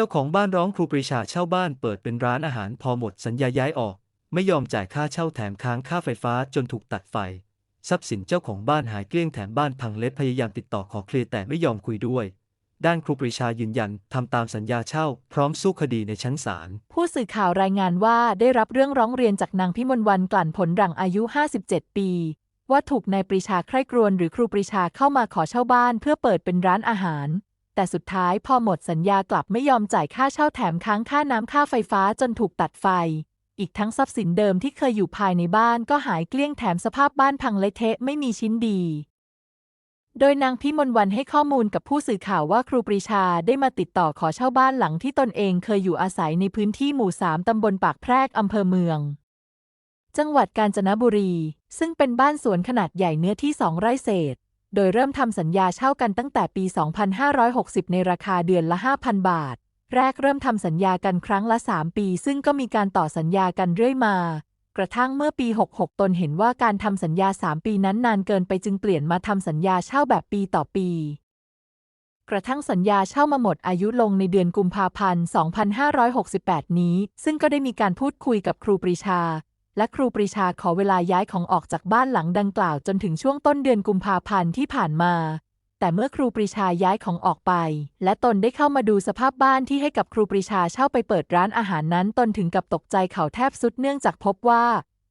จ้าของบ้านร้องครูปรีชาเช่าบ้านเปิดเป็นร้านอาหารพอหมดสัญญาย้ายออก ไม่ยอมจ่ายค่าเช่าแถมค้างค่าไฟฟ้าจนถูกตัดไฟ ทรัพย์สินเจ้าของบ้านหายเกลี้ยงแถมบ้านพังเละพยายามติดต่อขอเคลียร์แต่ไม่ยอมคุยด้วย ด้านครูปรีชายืนยันทำตามสัญญาเช่า พร้อมสู้คดีในชั้นศาลผู้สื่อข่าวรายงานว่าได้รับเรื่องร้องเรียนจากนางพิมลวันกลั่นผลหลังอายุ 57 ปี ว่าถูกนายปรีชาใคร่ครวญหรือครูปรีชาเข้ามาขอเช่าบ้านเพื่อเปิดเป็นร้านอาหาร แต่สุดท้ายพอหมดสัญญากลับไม่ยอมจ่ายค่าเช่าแถมค้างค่าน้ำค่าไฟฟ้าจนถูกตัดไฟ อีกทั้งทรัพย์สินเดิมที่เคยอยู่ภายในบ้านก็หายเกลี้ยงแถมสภาพบ้านพังเละเทะไม่มีชิ้นดี โดยนางพิมลวันให้ข้อมูลกับผู้สื่อข่าวว่าครูปรีชาได้มาติดต่อขอเช่าบ้านหลังที่ตนเองเคยอยู่อาศัยในพื้นที่หมู่สามตำบลปากแพรกอำเภอเมืองจังหวัดกาญจนบุรี ซึ่งเป็นบ้านสวนขนาดใหญ่เนื้อที่สองไร่เศษ โดยเริ่มทำสัญญาเช่ากันตั้งแต่ปี 2560 ในราคาเดือนละ 5,000 บาท แรกเริ่มทำสัญญากันครั้งละ 3 ปี ซึ่งก็มีการต่อสัญญากันเรื่อยมา กระทั่งเมื่อปี 66 ตนเห็นว่าการทำสัญญา 3 ปีนั้นนานเกินไปจึงเปลี่ยนมาทำสัญญาเช่าแบบปีต่อปี กระทั่งสัญญาเช่ามาหมดอายุลงในเดือนกุมภาพันธ์ 2568 นี้ ซึ่งก็ได้มีการพูดคุยกับครูปรีชา และครูปรีชาขอเวลาย้ายของออกจากบ้านหลังดังกล่าวจนถึงช่วงต้นเดือนกุมภาพันธ์ที่ผ่านมา แต่เมื่อครูปรีชาย้ายของออกไป และตนได้เข้ามาดูสภาพบ้านที่ให้กับครูปรีชาเช่าไปเปิดร้านอาหารนั้น ตนถึงกับตกใจเข่าแทบสุดเนื่องจากพบว่า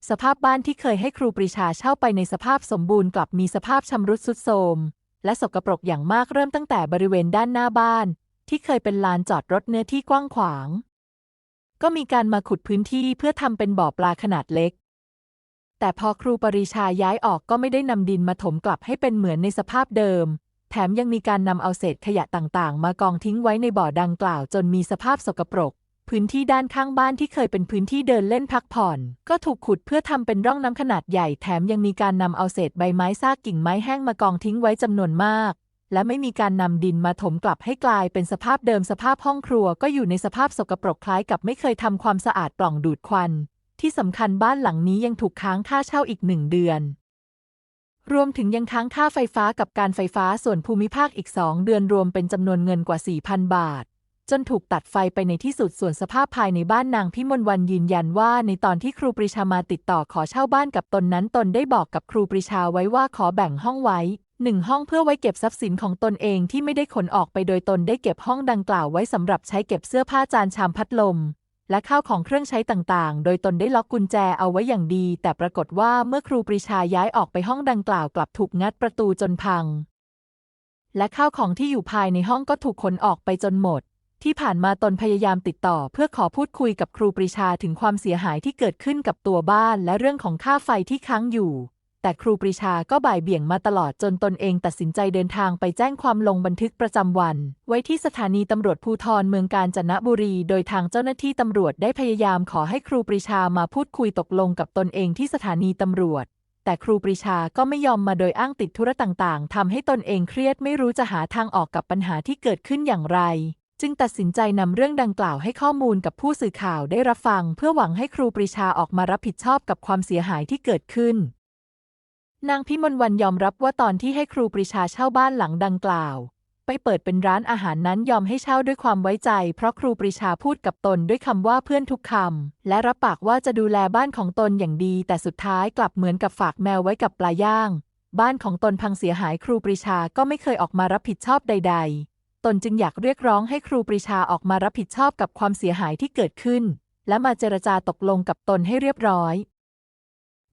สภาพบ้านที่เคยให้ครูปรีชาเช่าไปในสภาพสมบูรณ์กลับมีสภาพชำรุดทรุดโทรมและสกปรกอย่างมากเริ่มตั้งแต่บริเวณด้านหน้าบ้าน ที่เคยเป็นลานจอดรถเนื้อที่กว้างขวาง ก็มีการมาขุดพื้นที่เพื่อทำเป็นบ่อปลาขนาดเล็ก แต่พอครูปรีชาย้ายออกก็ไม่ได้นำดินมาถมกลับให้เป็นเหมือนในสภาพเดิม แถมยังมีการนำเอาเศษขยะต่างๆ มากองทิ้งไว้ในบ่อดังกล่าว จนมีสภาพสกปรก พื้นที่ด้านข้างบ้านที่เคยเป็นพื้นที่เดินเล่นพักผ่อน ก็ถูกขุดเพื่อทำเป็นร่องน้ำขนาดใหญ่ แถมยังมีการนำเอาเศษใบไม้ซากกิ่งไม้แห้งมากองทิ้งไว้จำนวนมาก และไม่มีการนำดินมาถมกลับให้กลายเป็นสภาพเดิมสภาพห้องครัวก็อยู่ในสภาพสกปรกคล้ายกับไม่เคยทำความสะอาดปล่องดูดควัน ที่สำคัญบ้านหลังนี้ยังถูกค้างค่าเช่าอีกหนึ่งเดือน รวมถึงยังค้างค่าไฟฟ้ากับการไฟฟ้าส่วนภูมิภาคอีก2เดือนรวมเป็นจำนวนเงินกว่า 4,000 บาท จนถูกตัดไฟไปในที่สุดส่วนสภาพภายในบ้านนางพิมลวันยืนยันว่า ในตอนที่ครูปรีชามาติดต่อขอเช่าบ้านกับตนนั้นตนได้บอกกับครูปรีชาไว้ว่าขอแบ่งห้องไว้ หนึ่งห้องเพื่อไว้เก็บทรัพย์สินของตนเองที่ไม่ได้ขนออกไปโดยตนได้เก็บห้องดังกล่าวไว้สำหรับใช้เก็บเสื้อผ้าจานชามพัดลม และข้าวของเครื่องใช้ต่างๆ โดยตนได้ล็อกกุญแจเอาไว้อย่างดี แต่ปรากฏว่าเมื่อครูปรีชาย้ายออกไปห้องดังกล่าวกลับถูกงัดประตูจนพัง และข้าวของที่อยู่ภายในห้องก็ถูกขนออกไปจนหมด ที่ผ่านมาตนพยายามติดต่อ เพื่อขอพูดคุยกับครูปรีชาถึงความเสียหายที่เกิดขึ้นกับตัวบ้าน และเรื่องของค่าไฟที่ค้างอยู่ แต่ครูปรีชาก็บ่ายเบี่ยงมาตลอดจนตนเองตัดสินใจเดินทางไปแจ้งความลงบันทึกประจำวัน ไว้ที่สถานีตำรวจภูธรเมืองกาญจนบุรี โดยทางเจ้าหน้าที่ตำรวจได้พยายามขอให้ครูปรีชามาพูดคุยตกลงกับตนเองที่สถานีตำรวจ แต่ครูปรีชาก็ไม่ยอมมาโดยอ้างติดธุระต่างๆทำให้ตนเองเครียดไม่รู้จะหาทางออกกับปัญหาที่เกิดขึ้นอย่างไรจึงตัดสินใจนำเรื่องดังกล่าวให้ข้อมูลกับผู้สื่อข่าวได้รับฟัง เพื่อหวังให้ครูปรีชาออกมารับผิดชอบกับความเสียหายที่เกิดขึ้น นางพิมลวันยอมรับว่าตอนที่ให้ครูปรีชาเช่าบ้านหลังดังกล่าว ไปเปิดเป็นร้านอาหารนั้นยอมให้เช่าด้วยความไว้ใจ เพราะครูปรีชาพูดกับตนด้วยคำว่าเพื่อนทุกคำและรับปากว่าจะดูแลบ้านของตนอย่างดี แต่สุดท้ายกลับเหมือนกับฝากแมวไว้กับปลาย่าง บ้านของตนพังเสียหายครูปรีชาก็ไม่เคยออกมารับผิดชอบใด ๆ ตนจึงอยากเรียกร้องให้ครูปรีชาออกมารับผิดชอบกับความเสียหายที่เกิดขึ้น และมาเจรจาตกลงกับตนให้เรียบร้อย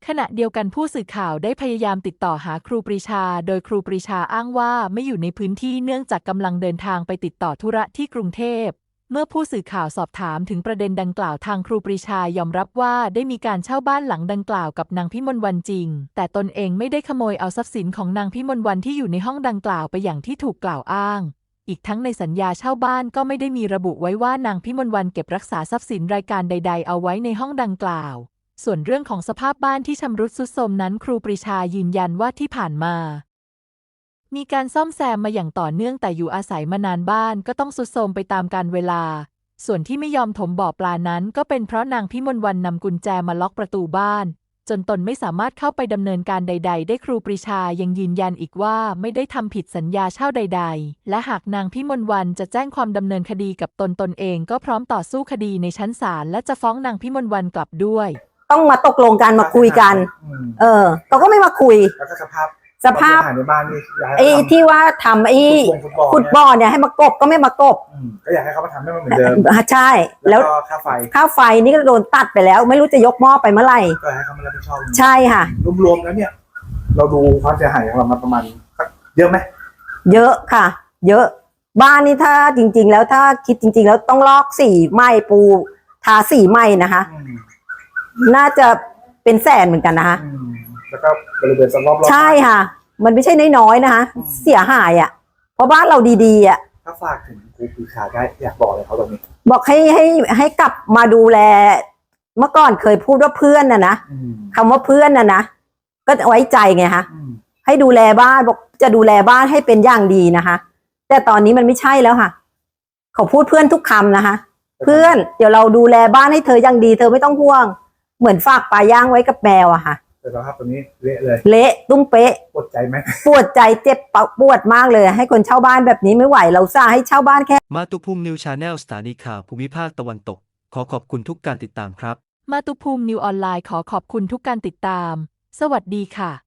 ขณะเดียวกันผู้สื่อข่าวได้พยายามติดต่อหาครูปรีชา โดยครูปรีชาอ้างว่าไม่อยู่ในพื้นที่เนื่องจากกำลังเดินทางไปติดต่อธุระที่กรุงเทพ เมื่อผู้สื่อข่าวสอบถามถึงประเด็นดังกล่าวทางครูปรีชายอมรับว่าได้มีการเช่าบ้านหลังดังกล่าวกับนางพิมลวันจริง แต่ตนเองไม่ได้ขโมยเอาทรัพย์สินของนางพิมลวันที่อยู่ในห้องดังกล่าวไปอย่างที่ถูกกล่าวอ้างอีกทั้งในสัญญาเช่าบ้านก็ไม่ได้มีระบุไว้ว่านางพิมลวันเก็บรักษาทรัพย์สินรายการใด ๆ เอาไว้ในห้องดังกล่าว ส่วนเรื่องของสภาพบ้านที่ชำรุดทรุดโทรมนั้นครูปรีชายืนยันว่าที่ผ่านมา มีการซ่อมแซมมาอย่างต่อเนื่องแต่อยู่อาศัยมานานบ้านก็ต้องทรุดโทรมไปตามกาลเวลา ส่วนที่ไม่ยอมถมบ่อปลานั้น ก็เป็นเพราะนางพิมลวันนำกุญแจมาล็อกประตูบ้าน จนตนไม่สามารถเข้าไปดำเนินการใด ๆ ได้ครูปรีชายังยืนยันอีกว่าไม่ได้ทำผิดสัญญาเช่าใด ๆ และหากนางพิมลวันจะแจ้งความดำเนินคดีกับตนตนเอง ก็พร้อมต่อสู้คดีในชั้นศาลและจะฟ้องนางพิมลวันกลับด้วย ต้องมาตกลงกันมาคุยกันอืมเออเขาก็ไม่มาคุย แล้วก็สภาพสภาพความเสียหายในบ้านนี่อยากให้ไอ้เขาทำที่ว่าทำไอ้ฟุตบอลขุดเนี่ยบ่อเนี่ยให้มากบก็ไม่มากบอืมก็อยากให้เขามาทำให้มันเหมือนเดิมอ่าใช่ แล้แล้ววก็ค่าไฟค่าไฟนี่ก็โดนตัดไปแล้ว ไม่รู้จะยกหม้อไปเมื่อไหร่ก็ให้เขามารับผิดชอบใช่ค่ะรวมๆแล้วเนี่ย เราดูความเสียหายของเรามาประมาณสักเยอะไหมเยอะค่ะ เยอะ บ้านนี่ถ้าจริง ๆ แล้วถ้าคิดจริง ๆ แล้วต้องลอกสีไม้ปูทาสีไม้นะคะอืม น่าจะเป็นแสนเหมือนกันนะคะ อืมแล้วก็บริเวณสรอบๆใช่ค่ะ มันไม่ใช่น้อยๆนะคะ เสียหายอะ เพราะบ้านเราดีๆอะ ถ้าฝากถึงครูปรีชาได้อยากบอกอะไรเขาตรงนี้ บอกให้ให้ให้กลับมาดูแล เมื่อก่อนเคยพูดว่าเพื่อนน่ะนะอืมคำว่าเพื่อนน่ะนะก็ไว้ใจไงคะอืมให้ดูแลบ้านบอกจะดูแลบ้านให้เป็นอย่างดีนะคะ แต่ตอนนี้มันไม่ใช่แล้วค่ะ เขาพูดเพื่อนทุกคำนะคะ เพื่อนเดี๋ยวเราดูแลบ้านให้เธออย่างดี เธอไม่ต้องห่วง เหมือนฝากปลาย่างไว้กับแมวอะค่ะ แต่สภาพตรงนี้เละเลยเละตุ้มเป๊ะ ปวดใจไหมปวดใจเจ็บปวดมากเลย ให้คนเช่าบ้านแบบนี้ไม่ไหวเราซ่าให้เช่าบ้านแค่ มาตุภูมินิวชาแนลสถานีข่าวภูมิภาคตะวันตก ขอขอบคุณทุกการติดตามครับ มาตุภูมินิวออนไลน์ขอขอบคุณทุกการติดตาม สวัสดีค่ะ